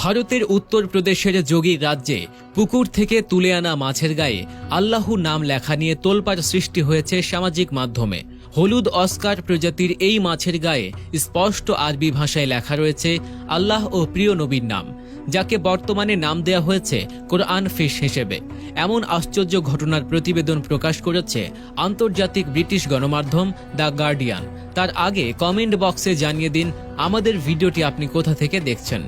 ভারতের উত্তরপ্রদেশের যোগী রাজ্যে পুকুর থেকে তুলে আনা মাছের গায়ে আল্লাহু নাম লেখা নিয়ে তোলপাড় সৃষ্টি হয়েছে সামাজিক মাধ্যমে। হলুদ অস্কার প্রজাতির এই মাছের গায়ে স্পষ্ট আরবি ভাষায় লেখা রয়েছে, আল্লাহ ও প্রিয় নবীর নাম যাকে বর্তমানে নাম দেয়া হয়েছে কোরআন ফিশ হিসেবে। এমন আশ্চর্য ঘটনার প্রতিবেদন প্রকাশ করেছে আন্তর্জাতিক ব্রিটিশ গণমাধ্যম দ্য গার্ডিয়ান। তার আগে কমেন্ট বক্সে জানিয়ে দিন, আমাদের ভিডিওটি আপনি কোথা থেকে দেখছেন?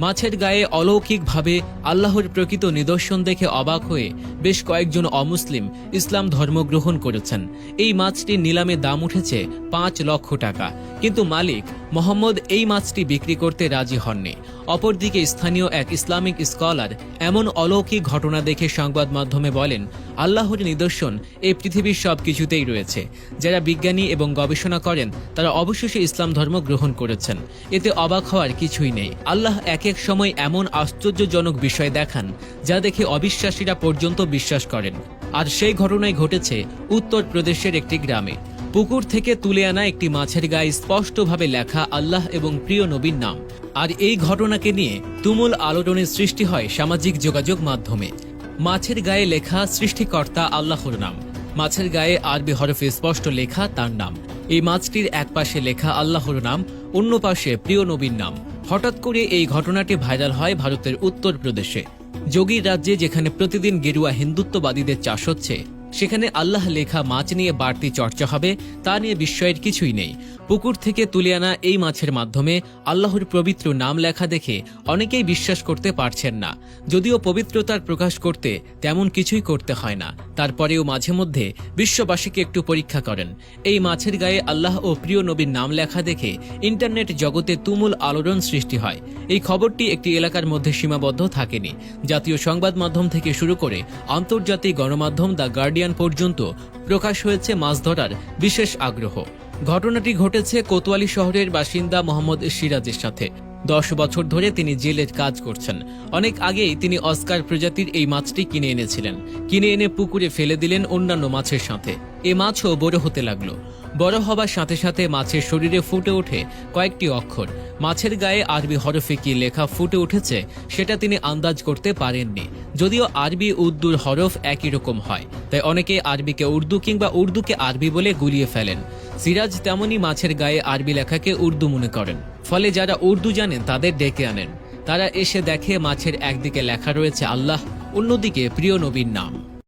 মাছের গায়ে অলৌকিকভাবে আল্লাহর প্রকৃত নিদর্শন দেখে অবাক হয়ে বেশ কয়েকজন অমুসলিম ইসলাম ধর্ম গ্রহণ করেছেন। এই মাছটির নিলামে দাম উঠেছে পাঁচ লক্ষ টাকা। কিন্তু মালিক মোহাম্মদ এই মাছটি বিক্রি করতে রাজি হননি। অপরদিকে স্থানীয় এক ইসলামিক স্কলার এমন অলৌকিক ঘটনা দেখে সংবাদ মাধ্যমে বলেন, আল্লাহর নিদর্শন এই পৃথিবীর সব কিছুতেই রয়েছে। যারা বিজ্ঞানী এবং গবেষণা করেন, তারা অবশেষে ইসলাম ধর্ম গ্রহণ করেছেন। এতে অবাক হওয়ার কিছুই নেই। আল্লাহ এক এক সময় এমন আশ্চর্যজনক বিষয় দেখান, যা দেখে অবিশ্বাসীরা পর্যন্ত বিশ্বাস করেন। আর সেই ঘটনাই ঘটেছে উত্তরপ্রদেশের একটি গ্রামে। পুকুর থেকে তুলে আনা একটি মাছের গায়ে স্পষ্টভাবে লেখা আল্লাহ এবং প্রিয় নবীর নাম। আর এই ঘটনাকে নিয়ে তুমুল আলোড়নের সৃষ্টি হয় সামাজিক যোগাযোগ মাধ্যমে। মাছের গায়ে লেখা সৃষ্টিকর্তা আল্লাহর নাম। মাছের গায়ে আরবি হরফে স্পষ্ট লেখা তার নাম। এই মাছটির এক পাশে লেখা আল্লাহর নাম, অন্য পাশে প্রিয় নবীর নাম। হঠাৎ করে এই ঘটনাটি ভাইরাল হয় ভারতের উত্তরপ্রদেশে। যোগীর রাজ্যে যেখানে প্রতিদিন গেরুয়া হিন্দুত্ববাদীদের চাষ হচ্ছে সেখানে আল্লাহ লেখা মাছ নিয়ে বাড়তি চর্চা হবে, তা নিয়ে বিস্ময়ের কিছুই নেই। পুকুর থেকে তুলে আনা এই মাছের মাধ্যমে আল্লাহর পবিত্র নাম লেখা দেখে অনেকেই বিশ্বাস করতে পারছেন না। যদিও পবিত্রতার প্রকাশ করতে তেমন কিছুই করতে হয় না, তারপরেও মাঝে মধ্যে বিশ্ববাসীকে একটু পরীক্ষা করেন। এই মাছের গায়ে আল্লাহ ও প্রিয় নবীর নাম লেখা দেখে ইন্টারনেট জগতে তুমুল আলোড়ন সৃষ্টি হয়। এই খবরটি একটি এলাকার মধ্যে সীমাবদ্ধ থাকেনি। জাতীয় সংবাদ মাধ্যম থেকে শুরু করে আন্তর্জাতিক গণমাধ্যম দ্য গার্ডিয়ান পর্যন্ত প্রকাশ হয়েছে মাছ ধরার বিশেষ আগ্রহ। ঘটনাটি ঘটেছে কোতোয়ালি শহরের বাসিন্দা মোহাম্মদ সিরাজের সাথে। দশ বছর ধরে তিনি জেলের কাজ করছেন। অনেক আগেই তিনি অস্কার প্রজাতির এই মাছটি কিনে এনেছিলেন। কিনে এনে পুকুরে ফেলে দিলেন অন্যান্য মাছের সাথে। এ মাছও বড় হতে লাগল। বড় হবার সাথে সাথে মাছের শরীরে ফুটে ওঠে কয়েকটি অক্ষর। মাছের গায়ে আরবি হরফে কি লেখা ফুটে উঠেছে, সেটা তিনি আন্দাজ করতে পারেননি। যদিও আরবি উর্দুর হরফ একই রকম হয়, তাই অনেকে আরবিকে উর্দু কিংবা উর্দুকে আরবি বলে গুলিয়ে ফেলেন। সিরাজ তেমনই মাছের গায়ে আরবি লেখাকে উর্দু মনে করেন। ফলে যারা উর্দু জানেন তাদের ডেকে আনেন। তারা এসে দেখে মাছের একদিকে লেখা রয়েছে আল্লাহ, অন্যদিকে প্রিয় নবীর নাম।